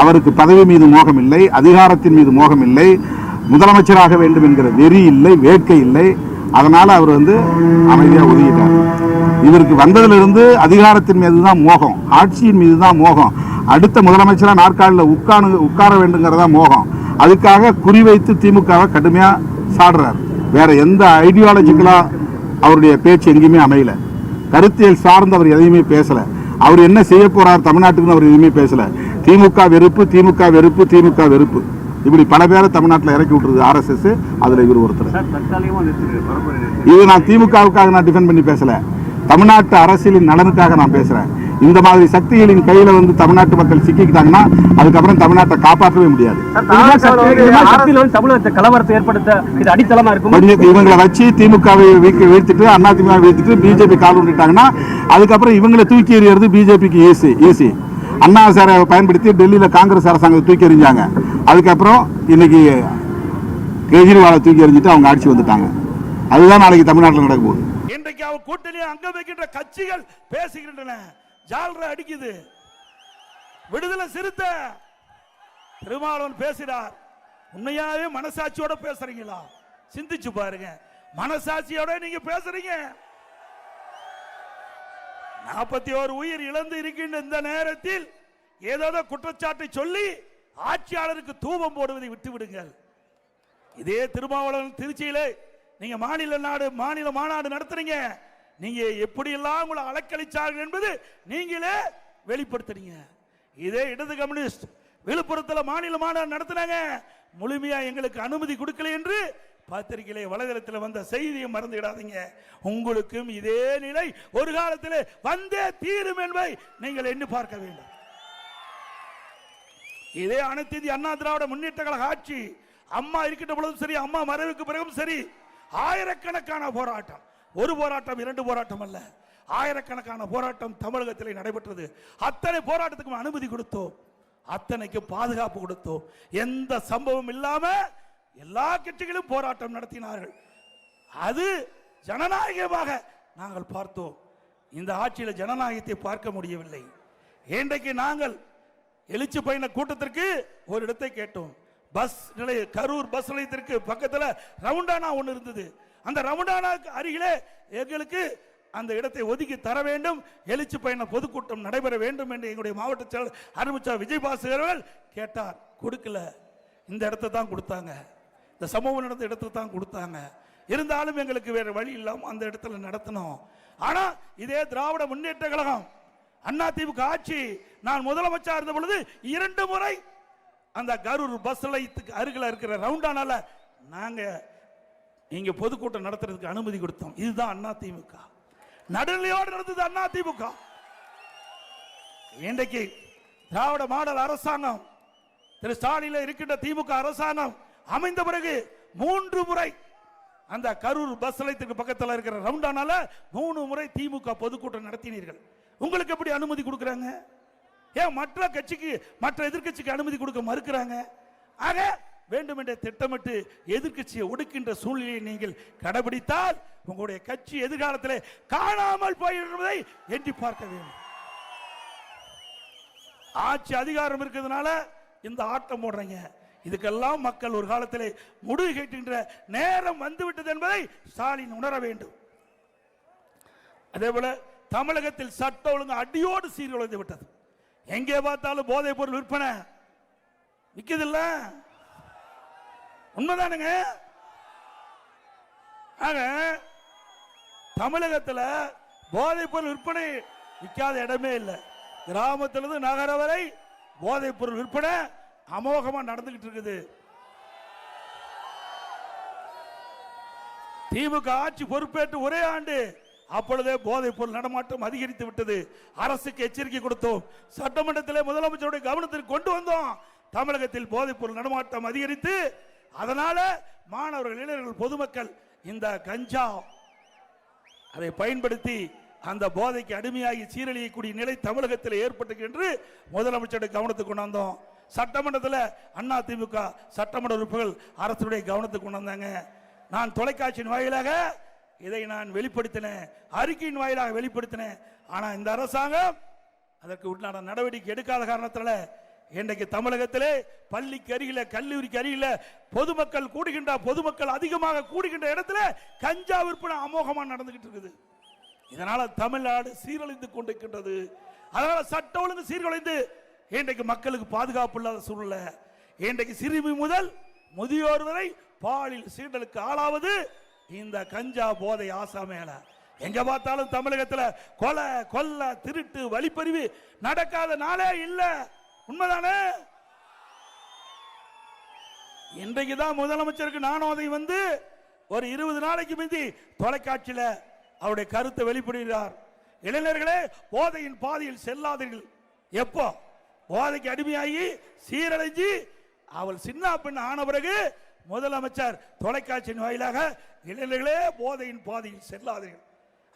அவருக்கு பதவி மீது மோகம் இல்லை அதிகாரத்தின் மீது மோகம் இல்லை முதலமைச்சராக வேண்டும் என்கிற வெறி இல்லை வேட்கை இல்லை. அதனால் அவர் வந்து அமைதியாக ஒதுக்கிட்டார் இவருக்கு வந்ததிலிருந்து அதிகாரத்தின் மீது தான் மோகம் ஆட்சியின் மீது தான் மோகம். அடுத்த முதலமைச்சராக நாற்காலில் உட்காரு உட்கார வேண்டுங்கிறதா மோகம். அதுக்காக குறிவைத்து திமுகவை கடுமையாக சாடுறார். வேற எந்த ஐடியாலஜிக்கலாக அவருடைய பேச்சு எங்கேயுமே அமையல. கருத்தியல் சார்ந்து அவர் எதையுமே பேசலை. அவர் என்ன செய்ய போறார் தமிழ்நாட்டுக்குன்னு அவர் எதுவுமே பேசலை. திமுக வெறுப்பு திமுக வெறுப்பு திமுக வெறுப்பு இப்படி பல பேரை தமிழ்நாட்டில் இறக்கி விட்டுருது ஆர்எஸ்எஸ் அதுல இவர் ஒருத்தர் இது நான் திமுகவுக்காக நான் டிஃபெண்ட் பண்ணி பேசல தமிழ்நாட்டு அரசியலின் நலனுக்காக நான் பேசுறேன் இந்த மாதிரி சக்திகளின் கையில வந்து தமிழ்நாட்டு மக்கள் சிக்கிக்கிட்டாங்கன்னா அதுக்கப்புறம் தமிழ்நாட்டை காப்பாற்றவே முடியாது கலவரத்தை ஏற்படுத்த இது அடித்தளமா இருக்கும் இவங்களை வச்சு திமுகவை வீக்க வீழ்த்திட்டு அண்ணா திமுக வீழ்த்திட்டு பிஜேபி கால் விட்டுட்டாங்கன்னா அதுக்கப்புறம் இவங்களை தூக்கி எறியறது பிஜேபிக்கு ஈஸி ஈஸி அண்ணா சாரை பயன்படுத்தி டெல்லியில் காங்கிரஸ் அரசாங்கத்தை தூக்கி எறிஞ்சாங்க. அதுக்கப்புறம் இன்னைக்கு கெஜ்ரிவாலை தூக்கி எறிஞ்சிட்டு அவங்க ஆட்சி வந்துட்டாங்க. அதுதான் நாளைக்கு தமிழ்நாட்டில் நடக்க போகுது. இன்றைக்கு அவர் கூட்டணி அங்க வைக்கின்ற கட்சிகள் பேசுகின்றன. ஜால்ரா அடிக்குது. விடுதலை சிறுத்தை திருமாவளவன் பேசுகிறார் உண்மையாவே மனசாட்சியோட பேசுறீங்களா? சிந்திச்சு பாருங்க. மனசாட்சியோட நீங்க பேசுறீங்க. நாற்பத்தி ஓரு உயிர் இழந்து இருக்கின்ற இந்த நேரத்தில் ஏதாவது குற்றச்சாட்டை சொல்லி ஆட்சியாளருக்கு தூபம் போடுவதை விட்டு விடுங்கள் இதே திருமாவளவன் திருச்சியில நீங்க மாநில நாடு மாநில மாநாடு நடத்துறீங்க. நீங்க எப்படி எல்லாம் உங்களை அலக்களிச்சார்கள் என்பது நீங்களே வெளிப்படுத்துறீங்க. இதே இடது கம்யூனிஸ்ட் விழுப்புரத்தில் மாநில மாநாடு நடத்தினாங்க. முழுமையா எங்களுக்கு அனுமதி கொடுக்கல என்று பத்திரிகையிலே வலைதளத்தில் வந்த செய்தியை மறந்துவிடாதீங்க. உங்களுக்கும் இதே நிலை ஒரு காலத்தில் வந்தே தீரும் என்பதை நீங்கள் எண்ணி பார்க்க வேண்டும். இதே அனைத்து அண்ணா திராவிட முன்னேற்ற கழக ஆட்சி அம்மா இருக்கின்ற பொழுதும் சரி அம்மா மறைவுக்கு பிறகும் சரி ஆயிரக்கணக்கான போராட்டம். ஒரு போராட்டம் இரண்டு போராட்டம் அல்ல. ஆயிரக்கணக்கான போராட்டம் தமிழகத்திலே நடைபெற்றது. அத்தனை போராட்டத்துக்கும் அனுமதி கொடுத்தோம். அத்தனைக்கு பாதுகாப்பு கொடுத்தோம். எந்த சம்பவம் இல்லாம எல்லா கட்சிகளும் போராட்டம் நடத்தினார்கள். அது ஜனநாயகமாக நாங்கள் பார்த்தோம். இந்த ஆட்சியில் ஜனநாயகத்தை பார்க்க முடியவில்லை. இன்றைக்கு நாங்கள் எழுச்சி பயண கூட்டத்திற்கு ஒரு இடத்தை கேட்டோம். பஸ் நிலைய கரூர் பஸ் நிலையத்திற்கு பக்கத்தில் ரவுண்டானா ஒன்று இருந்தது. அந்த ரவுண்டானாக்கு அருகிலே எங்களுக்கு அந்த இடத்தை ஒதுக்கி தர வேண்டும். எழுச்சி பயண பொதுக்கூட்டம் நடைபெற வேண்டும் என்று எங்களுடைய மாவட்ட செயலர் அருமிச்சா விஜய் அவர்கள் கேட்டார். கொடுக்கல. இந்த இடத்தை தான் கொடுத்தாங்க. இந்த சமூகம் நடந்த இடத்துல தான் கொடுத்தாங்க. இருந்தாலும் எங்களுக்கு வேற வழி இல்லாமல் அந்த இடத்துல நடத்தணும் ஆனால் இதே திராவிட முன்னேற்ற கழகம் அண்ணா திமுக ஆட்சி நான் முதலமைச்சர் இருந்த பொழுது இரண்டு முறை அந்த கரூர் பஸ் நிலையத்துக்கு அருகில் இருக்கிற ரவுண்டானால நாங்கள் இங்கே பொதுக்கூட்டம் நடத்துறதுக்கு அனுமதி கொடுத்தோம். இதுதான் அண்ணா திமுக. நடுநிலையோடு நடந்தது அண்ணா திமுக. இன்றைக்கு திராவிட மாடல் அரசாங்கம் திரு ஸ்டாலின்ல இருக்கின்ற திமுக அரசாங்கம் அமைந்த பிறகு மூன்று முறை அந்த கரூர் பஸ் நிலையத்துக்கு பக்கத்தில் இருக்கிற ரவுண்டானால மூணு முறை திமுக பொதுக்கூட்டம் நடத்தினீர்கள். உங்களுக்கு எப்படி அனுமதி கொடுக்குறாங்க? ஏன் மற்ற கட்சிக்கு மற்ற எதிர்க்கட்சிக்கு அனுமதி கொடுக்க மறுக்கிறாங்க? ஆக வேண்டுமென்றே திட்டமிட்டு எதிர்க்கட்சியை ஒடுக்கின்ற சூழ்நிலையை நீங்கள் கடைபிடித்தால் உங்களுடைய கட்சி எதிர்காலத்தில் காணாமல் போயிருப்பதை எண்ணி பார்க்க வேண்டும். ஆட்சி அதிகாரம் இருக்கிறதுனால இந்த ஆட்டம் போடுறீங்க. இதுக்கெல்லாம் மக்கள் ஒரு காலத்திலே முடிவு கேட்கின்ற நேரம் வந்துவிட்டது என்பதை ஸ்டாலின் உணர வேண்டும். அதே போல தமிழகத்தில் சட்ட ஒழுங்கு அடியோடு சீர்குலைந்து விட்டது. எங்கே பார்த்தாலும் போதைப் பொருள் விற்பனை. விற்கதில்ல உண்மைதானுங்க. ஆக தமிழகத்தில் போதைப் பொருள் விற்பனை விற்காத இடமே இல்லை. கிராமத்திலிருந்து நகர வரை போதைப் பொருள் விற்பனை அமோகமாக நடந்துகிட்டு இருக்குது திமுக ஆட்சி பொறுப்பேற்று ஒரே ஆண்டு அப்பொழுதே போதைப் பொருள் நடமாட்டம் அதிகரித்து விட்டது. அரசுக்கு எச்சரிக்கை கொடுத்தோம். சட்டமன்றத்திலே முதலமைச்சருடைய கவனத்திற்கு கொண்டு வந்தோம். தமிழகத்தில் போதைப் பொருள் நடமாட்டம் அதிகரித்து அதனால மாணவர்கள் இளைஞர்கள் பொதுமக்கள் இந்த கஞ்சா அதை பயன்படுத்தி அந்த போதைக்கு அடிமையாகி சீரழியக்கூடிய நிலை தமிழகத்தில் ஏற்பட்டது என்று முதலமைச்சருடைய கவனத்துக்கு கொண்டு வந்தோம். சட்டமன்றத்தில் அண்ணா திமுக சட்டமன்ற உறுப்பினர்கள் அரசுடைய கவனத்துக்கு கொண்டு வந்தாங்க. நான் தொலைக்காட்சியின் வாயிலாக இதை நான் வெளிப்படுத்தினேன். அறிக்கையின் வாயிலாக வெளிப்படுத்தினேன். ஆனால் இந்த அரசாங்கம் அதற்கு உண்டான நடவடிக்கை எடுக்காத காரணத்தில் இன்றைக்கு தமிழகத்திலே பள்ளிக்கு அருகில கல்லூரிக்கு அருகில பொதுமக்கள் கூடுகின்ற பொதுமக்கள் அதிகமாக கூடுகின்ற இடத்துல கஞ்சா விற்பனை அமோகமாக நடந்துகிட்டு இருக்குது. இதனால தமிழ்நாடு சீரழிந்து கொண்டிருக்கின்றது. அதனால சட்ட ஒழுங்கு சீர்குலைந்து இன்றைக்கு மக்களுக்கு பாதுகாப்பு இல்லாத சூழ்நிலை. இன்றைக்கு சிறுமி முதல் முதியோர் வரை பாலில் சீண்டலுக்கு ஆளாவது இந்த கஞ்சா போதை ஆசா மேல எங்க பார்த்தாலும் தமிழகத்தில் கொலை கொல்ல திருட்டு வழிப்பறிவு நடக்காத நாளே இல்லை. உண்மைதானே? இன்றைக்கு தான் முதலமைச்சருக்கு நானோதை வந்து ஒரு இருபது நாளைக்கு முந்தி தொலைக்காட்சியில் அவருடைய கருத்தை வெளிப்படுகிறார். இளைஞர்களே போதையின் பாதையில் செல்லாதீர்கள். எப்போ? போதைக்கு அடிமையாகி சீரழிஞ்சு அவள் சின்ன பெண் ஆன பிறகு முதலமைச்சர் தொலைக்காட்சியின் வாயிலாக இளைஞர்களே போதையின் பாதையில் செல்லாதீர்கள்.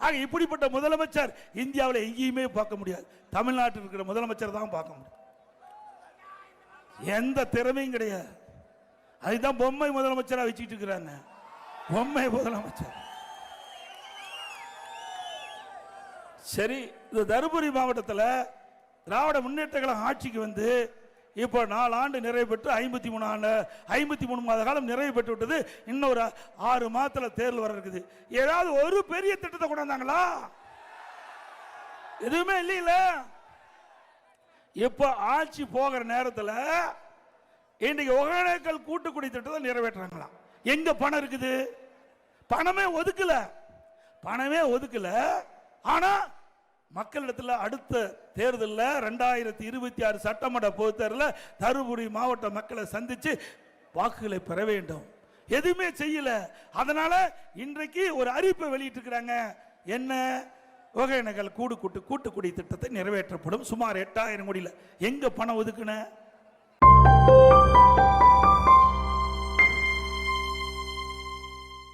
ஆக இப்படிப்பட்ட முதலமைச்சர் இந்தியாவில் எங்கேயுமே பார்க்க முடியாது. தமிழ்நாட்டில் இருக்கிற முதலமைச்சர் தான் பார்க்க முடியும். எந்த திறமையும் கிடையாது. அதுதான் பொம்மை முதலமைச்சராக வச்சுக்கிட்டு இருக்கிறாங்க பொம்மை முதலமைச்சர். சரி இந்த தருமபுரி மாவட்டத்தில் திராவிட முன்னேற்ற கழகம் ஆட்சிக்கு வந்து இப்போ நாலு ஆண்டு நிறைவு பெற்று ஐம்பத்தி மூணு ஆண்டு ஐம்பத்தி மூணு மாத காலம் நிறைவு பெற்று விட்டது. இன்னொரு ஆறு மாதத்தில் தேர்தல் வர இருக்குது. ஏதாவது ஒரு பெரிய திட்டத்தை கொண்டாந்தாங்களா எதுவுமே இல்லையில. இப்போ ஆட்சி போகிற நேரத்தில் இன்றைக்கு ஒகேனக்கல் கூட்டுக்குடி திட்டத்தை நிறைவேற்றுறாங்களாம் எங்க பணம் இருக்குது? பணமே ஒதுக்கல. பணமே ஒதுக்கல. ஆனால் மக்களிடத்தில் அடுத்த தேர்தலில் ரெண்டாயிரத்தி இருபத்தி ஆறு சட்டமன்ற பொது தேர்தலில் தருமபுரி மாவட்ட மக்களை சந்தித்து வாக்குகளை பெற வேண்டும். எதுவுமே செய்யல. அதனால இன்றைக்கு ஒரு அறிவிப்பை வெளியிட்டிருக்கிறாங்க. என்ன? ஒகேனக்கல் கூடு கூட்டு கூட்டுக்குடி திட்டத்தை நிறைவேற்றப்படும். சுமார் எட்டாயிரம் கோடியில். எங்கே பணம் ஒதுக்குன?